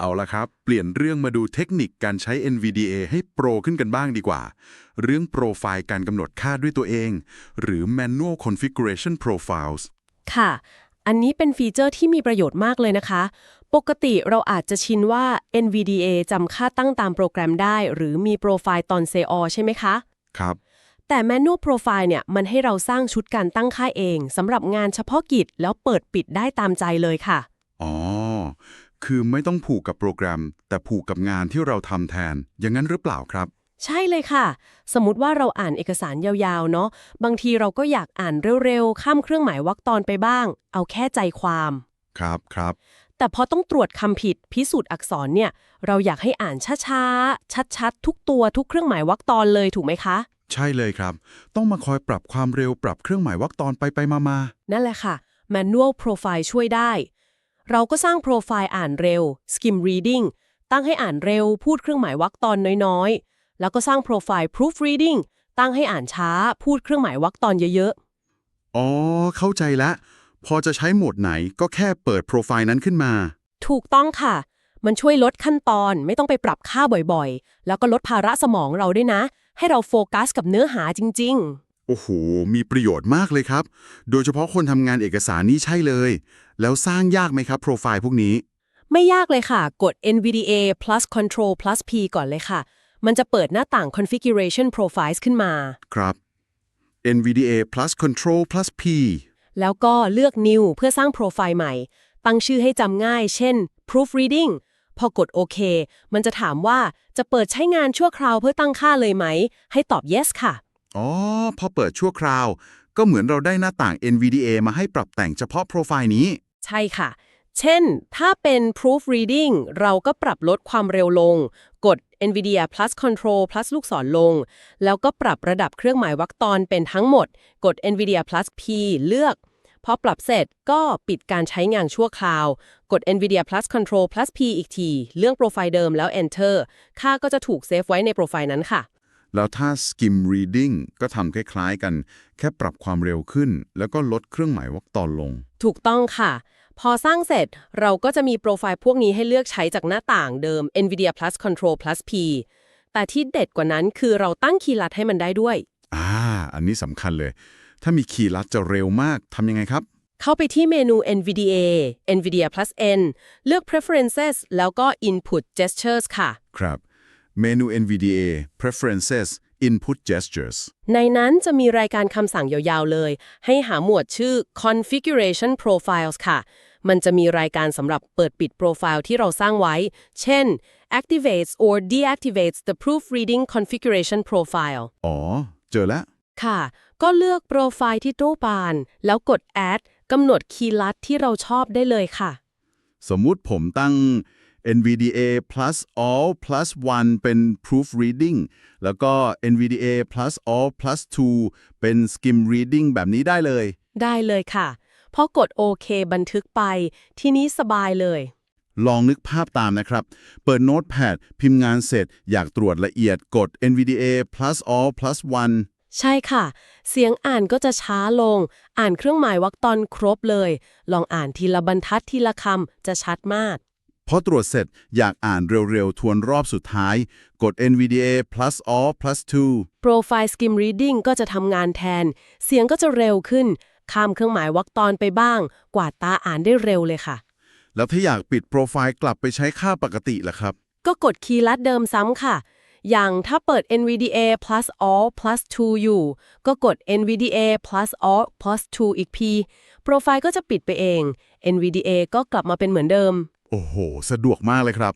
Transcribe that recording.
เอาละครับ เปลี่ยนเรื่องมาดูเทคนิคการใช้ NVDA ให้โปรขึ้นกันบ้างดีกว่า เรื่องโปรไฟล์การกำหนดค่าด้วยตัวเอง หรือ Manual Configuration Profiles ค่ะ อันนี้เป็นฟีเจอร์ที่มีประโยชน์มากเลยนะคะ ปกติเราอาจจะชินว่า NVDA จำค่าตั้งตามโปรแกรมได้ หรือมีโปรไฟล์ตอน CO ใช่ไหมคะ ครับ แต่ Manual Profile เนี่ย มันให้เราสร้างชุดการตั้งค่าเองสำหรับงานเฉพาะกิจแล้วเปิดปิดได้ตามใจเลยค่ะ อ๋อ คือไม่ต้องผูกกับโปรแกรม แต่ผูกกับงานที่เราทำแทน อย่างนั้นหรือเปล่าครับ ใช่เลยค่ะ สมมติว่าเราอ่านเอกสารยาวๆ เนาะบางทีเราก็อยากอ่านเร็วๆ ข้ามเครื่องหมายวรรคตอนไปบ้าง เอาแค่ใจความ ครับครับ แต่พอต้องตรวจคำผิดพิสูจน์อักษรเนี่ย เราอยากให้อ่านช้าๆ ชัดๆ ทุกตัวทุกเครื่องหมายวรรคตอนเลยถูกไหมคะ ใช่เลยครับ ต้องมาคอยปรับความเร็วปรับเครื่องหมายวรรคตอนไปไปมามานั่นแหละค่ะ Manual Profile ช่วยได้ เราก็สร้างโปรไฟล์อ่านเร็ว Skim Reading ตั้งให้อ่านเร็ว พูดเครื่องหมายวรรคตอนน้อยๆ แล้วก็สร้างโปรไฟล์ Proofreading ตั้งให้อ่านช้า พูดเครื่องหมายวรรคตอนเยอะอ๋อ เข้าใจแล้วพอจะใช้โหมดไหนก็แค่เปิดโปรไฟล์นั้นขึ้นมาๆถูกต้องค่ะ มันช่วยลดขั้นตอน ไม่ต้องไปปรับค่าบ่อยๆ แล้วก็ลดภาระสมองเราด้วยนะ ให้เราโฟกัสกับเนื้อหาจริง ๆ โอ้โห มีประโยชน์มากเลยครับ โดยเฉพาะคนทำงานเอกสารนี่ใช่เลย แล้วสร้างยากไหมครับโปรไฟล์พวกนี้ ไม่ยากเลยค่ะ กด NVDA plus Control plus P ก่อนเลยค่ะ มันจะเปิดหน้าต่าง Configuration Profiles ขึ้นมา ครับ NVDA plus Control plus P แล้วก็เลือก New เพื่อสร้างโปรไฟล์ใหม่ ตั้งชื่อให้จำง่าย เช่น Proofreading พอกดโอเค มันจะถามว่าจะเปิดใช้งานชั่วคราวเพื่อตั้งค่าเลยไหม ให้ตอบ yes ค่ะ อ๋อ พอเปิดชั่วคราว ก็เหมือนเราได้หน้าต่าง NVDA มาให้ปรับแต่งเฉพาะโปรไฟล์นี้ ใช่ค่ะ เช่น ถ้าเป็น proofreading เราก็ปรับลดความเร็วลง กด NVIDIA plus control plus ลูกศรลง แล้วก็ปรับระดับเครื่องหมายวรรคตอนเป็นทั้งหมด กด NVIDIA plus P เลือก พอปรับเสร็จก็ปิดการใช้งานชั่วคราว กด NVIDIA plus control plus P อีกทีเรื่องโปรไฟล์เดิมแล้ว Enter ค่าก็จะถูกเซฟไว้ในโปรไฟล์นั้นค่ะ แล้วถ้า Skim Reading ก็ทำคล้ายๆกัน แค่ปรับความเร็วขึ้น แล้วก็ลดเครื่องหมายวรรคตอนลง ถูกต้องค่ะ พอสร้างเสร็จเราก็จะมีโปรไฟล์พวกนี้ให้เลือกใช้จากหน้าต่างเดิม NVIDIA plus Control plus P แต่ที่เด็ดกว่านั้นคือเราตั้งคีย์ลัดให้มันได้ด้วย อ่า อันนี้สำคัญเลย ถ้ามีคีย์ลัดจะเร็วมากทำยังไงครับ เข้าไปที่เมนู NVDA NVIDIA plus N เลือก Preferences แล้วก็ Input Gestures ค่ะ ครับ เมนู NVDA Preferences Input Gestures ในนั้นจะมีรายการคำสั่งยาวๆเลย ให้หาหมวดชื่อ Configuration Profiles ค่ะ มันจะมีรายการสำหรับเปิดปิดโปรไฟล์ที่เราสร้างไว้ เช่น activates or deactivates the proofreading configuration profile อ๋อ เจอแล้ว ค่ะ ก็เลือกโปรไฟล์ที่ตู้ปาน แล้วกด add กำหนดคีย์ลัดที่เราชอบได้เลยค่ะ สมมุติผมตั้ง NVDA plus all plus 1 เป็น proofreading แล้วก็ NVDA plus all plus 2 เป็น skim reading แบบนี้ได้เลย ได้เลยค่ะพอกดโอเคบันทึกไป ทีนี้สบายเลย ลองนึกภาพตามนะครับ เปิดโน้ตแพดพิมพ์งานเสร็จ อยากตรวจละเอียดกด NVDA plus all plus 1ใช่ค่ะ เสียงอ่านก็จะช้าลง อ่านเครื่องหมายวรรคตอนครบเลย ลองอ่านทีละบรรทัดทีละคำจะชัดมาก พอตรวจเสร็จอยากอ่านเร็วๆ ทวนรอบสุดท้าย กด NVDA plus all plus 2โปรไฟล์ Skim Reading ก็จะทำงานแทน เสียงก็จะเร็วขึ้น ข้ามเครื่องหมายวรรคตอนไปบ้าง กวาดตาอ่านได้เร็วเลยค่ะ แล้วถ้าอยากปิดโปรไฟล์กลับไปใช้ค่าปกติล่ะครับ ก็กดคีย์ลัดเดิมซ้ำค่ะ อย่างถ้าเปิด NVDA plus all plus 2 อยู่ ก็กด NVDA plus all plus 2 อีก P โปรไฟล์ก็จะปิดไปเอง NVDA ก็กลับมาเป็นเหมือนเดิม โอ้โห สะดวกมากเลยครับ